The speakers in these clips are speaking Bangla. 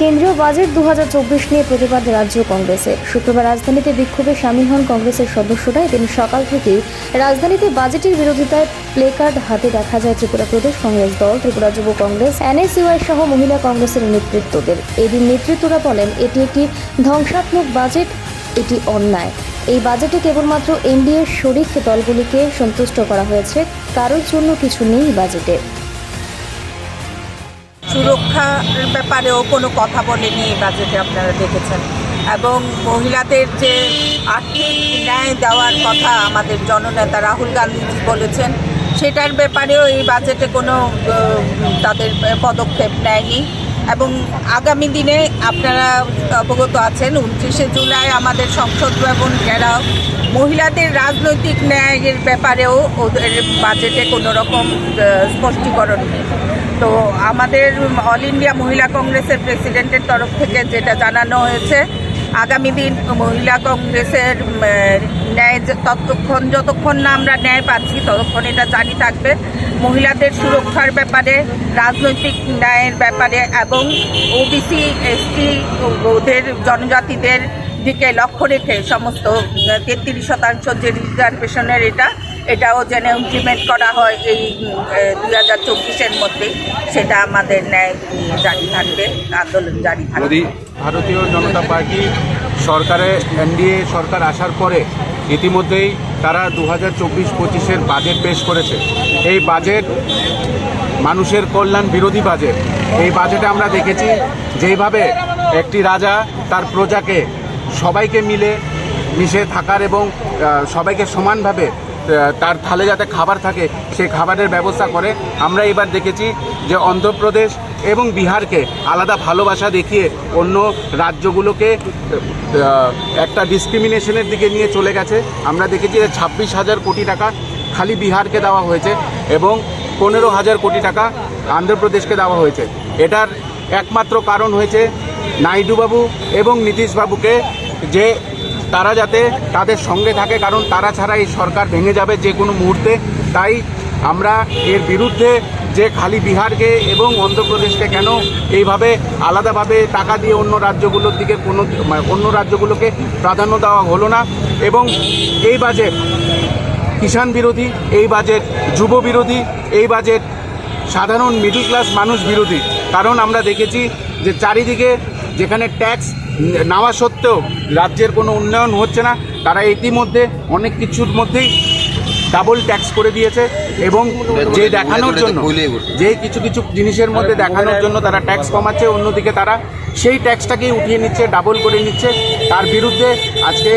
কেন্দ্রীয় বাজেট দু হাজার চব্বিশ নিয়ে প্রতিবাদ রাজ্য কংগ্রেসের শুক্রবার রাজধানীতে বিক্ষোভে সামিল হন কংগ্রেসের সদস্যরা। এদিন সকাল থেকেই রাজধানীতে বাজেটের বিরোধিতায় প্লেকার্ড হাতে দেখা যায় ত্রিপুরা প্রদেশ কংগ্রেস দল, ত্রিপুরা যুব কংগ্রেস, এনএসইউআই সহ মহিলা কংগ্রেসের নেতৃত্বদের। এদিন নেতৃত্বরা বলেন, এটি একটি ধ্বংসাত্মক বাজেট, এটি অন্যায়। এই বাজেটে কেবলমাত্র এনডিএর শরিক দলগুলিকে সন্তুষ্ট করা হয়েছে। কারোর জন্য কিছু নেই বাজেটে। সুরক্ষার ব্যাপারেও কোনো কথা বলেনি এই বাজেটে আপনারা দেখেছেন। এবং মহিলাদের যে আর্থিক ন্যায় দেওয়ার কথা আমাদের জননেতা রাহুল গান্ধীজি বলেছেন, সেটার ব্যাপারেও এই বাজেটে কোনো তাদের পদক্ষেপ নেয়নি। এবং আগামী দিনে আপনারা অবগত আছেন, উনত্রিশে জুলাই আমাদের সংসদ ভবন ঘেরাও। মহিলাদের রাজনৈতিক ন্যায়ের ব্যাপারেও ওদের বাজেটে কোনো রকম স্পষ্টীকরণ নেই। তো আমাদের অল ইন্ডিয়া মহিলা কংগ্রেসের প্রেসিডেন্টের তরফ থেকে যেটা জানানো হয়েছে, আগামী দিন মহিলা কংগ্রেসের ন্যায় ততক্ষণ, যতক্ষণ না আমরা ন্যায় পাচ্ছি, ততক্ষণ এটা জারি থাকবে। মহিলাদের সুরক্ষার ব্যাপারে, রাজনৈতিক ন্যায়ের ব্যাপারে এবং ওবিসি এসটি ওদের জনজাতিদের দিকে লক্ষ্য রেখে সমস্ত তেত্রিশ শতাংশ যে রিজার্ভেশনের এটা এটাও যেন ইমপ্লিমেন্ট করা হয় এই দুই হাজার চব্বিশের মধ্যেই সেটা আমাদের ন্যায় নিয়ে জারি থাকবে, আন্দোলন জারি থাকবে। ভারতীয় জনতা পার্টি সরকারে, এনডিএ সরকার আসার পরে, ইতিমধ্যেই তারা দু হাজার চব্বিশ পঁচিশের বাজেট পেশ করেছে। এই বাজেট মানুষের কল্যাণ বিরোধী বাজেট এই বাজেটে আমরা দেখেছি, যেইভাবে একটি রাজা তার প্রজাকে সবাইকে মিলে, মিশে থাকার এবং সবাইকে সমানভাবে তার থালে যাতে খাবার থাকে সেই খাবারের ব্যবস্থা করে। আমরা এবার দেখেছি যে অন্ধ্রপ্রদেশ এবং বিহারকে আলাদা ভালোবাসা দেখিয়ে অন্য রাজ্যগুলোকে একটা ডিসক্রিমিনেশনের দিকে নিয়ে চলে গেছে। আমরা দেখেছি যে ছাব্বিশ হাজার কোটি টাকা খালি বিহারকে দেওয়া হয়েছে এবং পনেরো হাজার কোটি টাকা আন্ধ্রপ্রদেশকে দেওয়া হয়েছে। এটার একমাত্র কারণ হয়েছে নাইডুবাবু এবং নীতিশবাবুকে যে তারা যাতে তাদের সঙ্গে থাকে, কারণ তারা ছাড়া এই সরকার ভেঙে যাবে যে কোনো মুহূর্তে। তাই আমরা এর বিরুদ্ধে যে খালি বিহারকে এবং অন্ধ্রপ্রদেশকে কেন এইভাবে আলাদাভাবে টাকা দিয়ে অন্য রাজ্যগুলোর দিকে কোনো মানে অন্য রাজ্যগুলোকে প্রাধান্য দেওয়া হলো না এবং এই বাজেট কিষাণ বিরোধী, এই বাজেট যুব বিরোধী, এই বাজেট সাধারণ মিডল ক্লাস মানুষ বিরোধী। কারণ আমরা দেখেছি যে চারিদিকে যেখানে ট্যাক্স নেওয়া সত্ত্বেও রাজ্যের কোনো উন্নয়ন হচ্ছে না তারা ইতিমধ্যে অনেক কিছুর মধ্যেই ডাবল ট্যাক্স করে দিয়েছে এবং যে দেখানোর জন্য যে কিছু কিছু জিনিসের মধ্যে দেখানোর জন্য তারা ট্যাক্স কমাচ্ছে অন্যদিকে তারা সেই ট্যাক্সটাকেই উঠিয়ে নিচ্ছে ডাবল করে নিচ্ছে। তার বিরুদ্ধে আজকে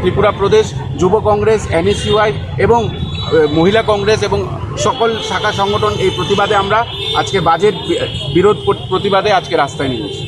ত্রিপুরা প্রদেশ যুব কংগ্রেস এনএসইউআই এবং মহিলা কংগ্রেস এবং সকল শাখা সংগঠন এই প্রতিবাদে আমরা আজকে বাজেট বিরোধ প্রতিবাদে আজকে রাস্তায় নেমেছি।